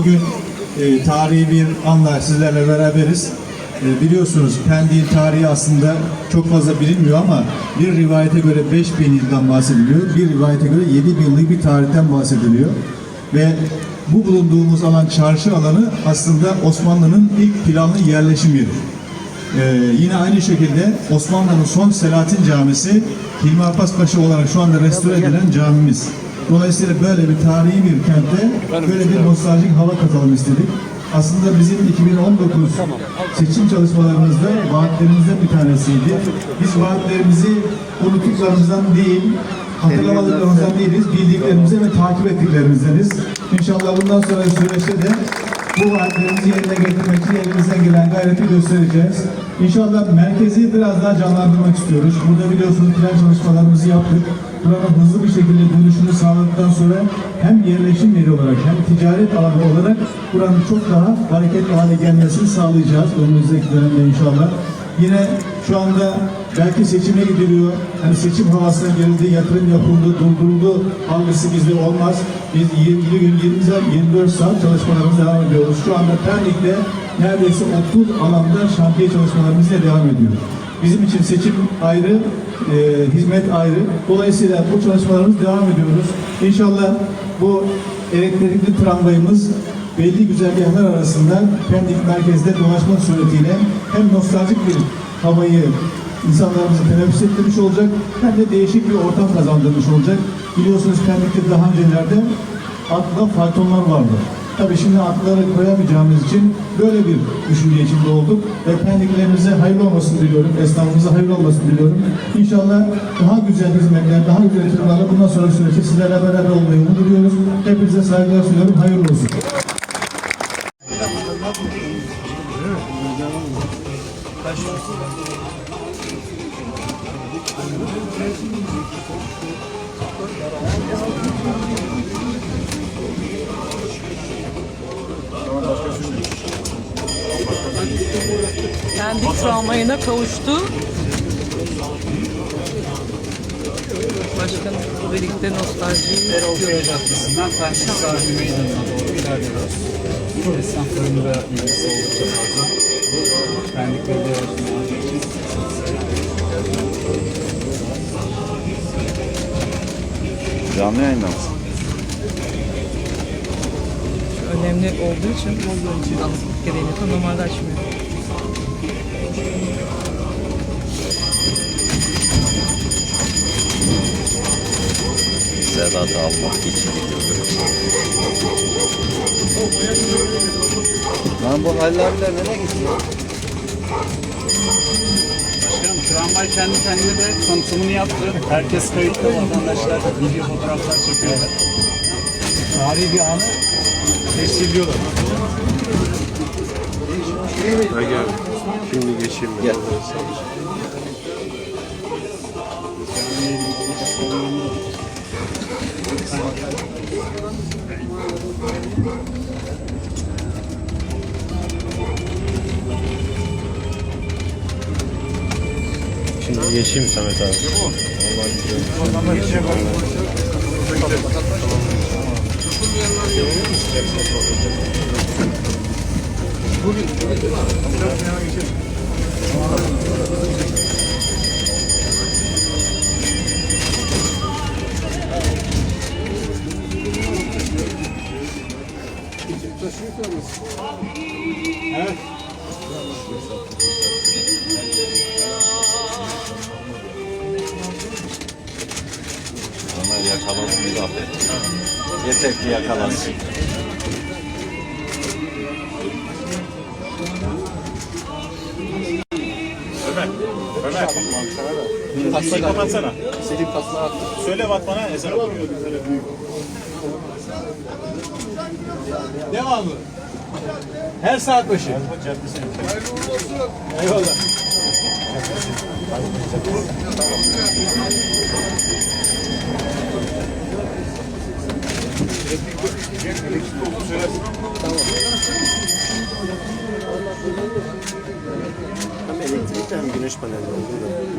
Bugün e, tarihi bir anla sizlerle beraberiz. E, biliyorsunuz Pendik'in tarihi aslında çok fazla bilinmiyor ama bir rivayete göre 5000 yıldan bahsediliyor. Bir rivayete göre 7000 yıllık bir tarihten bahsediliyor. Ve bu bulunduğumuz alan çarşı alanı aslında Osmanlı'nın ilk planlı yerleşim yeri. Ee, yine aynı şekilde Osmanlı'nın son Selahattin Camisi Hilmi Abbas Paşa olarak şu anda restore edilen camimiz. Dolayısıyla böyle bir tarihi bir kentte böyle bir nostaljik hava katalım istedik. Aslında bizim 2019 seçim çalışmalarımızda vaatlerimizden bir tanesiydi. Biz vaatlerimizi unuttuklarımızdan değil, hatırlamadıklarımızdan değiliz, bildiklerimize ve takip ettiklerimizdeniz. İnşallah bundan sonra süreçte de bu vaatlerimizi yerine getirmek için elimizden gelen gayreti göstereceğiz. İnşallah merkezi biraz daha canlandırmak istiyoruz. Burada biliyorsunuz plan çalışmalarımızı yaptık. Buranın hızlı bir şekilde dönüşümü sağladıktan sonra hem yerleşim yeri olarak hem ticaret alanı olarak buranın çok daha hareketli hale gelmesini sağlayacağız önümüzdeki dönemde inşallah. Yine şu anda belki seçime gidiliyor. Hani seçim havasına girildi, yatırım yapıldı, durduruldu algısı bizde olmaz. Biz 20 gün 20 saat, 24 saat çalışmalarımıza devam ediyoruz. Şu anda Pendik'te neredeyse 30 alanda şantiye çalışmalarımıza devam ediyoruz. Bizim için seçim ayrı, e, hizmet ayrı. Dolayısıyla bu çalışmalarımız devam ediyoruz. İnşallah bu elektrikli tramvayımız belli güzergahlar arasında Pendik merkezde dolaşmak suretiyle hem nostaljik bir havayı insanlarımıza teneffüs ettirmiş olacak hem de değişik bir ortam kazandırmış olacak. Biliyorsunuz Pendik'te daha öncelerde atla faytonlar vardı. Tabii şimdi atları koyamayacağımız için böyle bir düşünce içinde olduk. Ve Pendiklerimize hayırlı olmasını diliyorum. Esnafımıza hayırlı olmasını diliyorum. İnşallah daha güzel hizmetler, daha güzel yatırımlarla bundan sonra süreçte sizlerle beraber olmayı umut ediyoruz. Hepinize saygılar sunuyorum. Hayırlı olsun. Kendi travmayına kavuştu. Başkanımızla birlikte nostaljiyi Eroğlu Caddesi'nden Pendik Sahil Meydanı'na doğru ilerliyoruz. Esnafların da ilgisi oldukça fazla. Pendik Belediye Başkanı için Canlı yayında mısın? önemli olduğu için rahatsızlık gereğini de normalde açmıyor. Sedat'ı almak için gidiyoruz. Lan bu hallerle nereye gidiyor? Başkanım tramvay kendi kendine de tanıtımını yaptı. Herkes kayıtlı. Vatandaşlar video fotoğraflar çekiyorlar. Tarihi bir anı tescilliyorlar. Gel. Şimdi geçeyim ben. Gel. Şimdi geçeyim Samet abi. Vallahi güzel. Onlar yakalansın bir zaten. Yeter ki yakalansın. Taksiyi kapatsana. Söyle Batman'a ezan okuyor. Devamlı. Her saat başı. Eyvallah. Tamam elektrikten güneş paneli oldu da.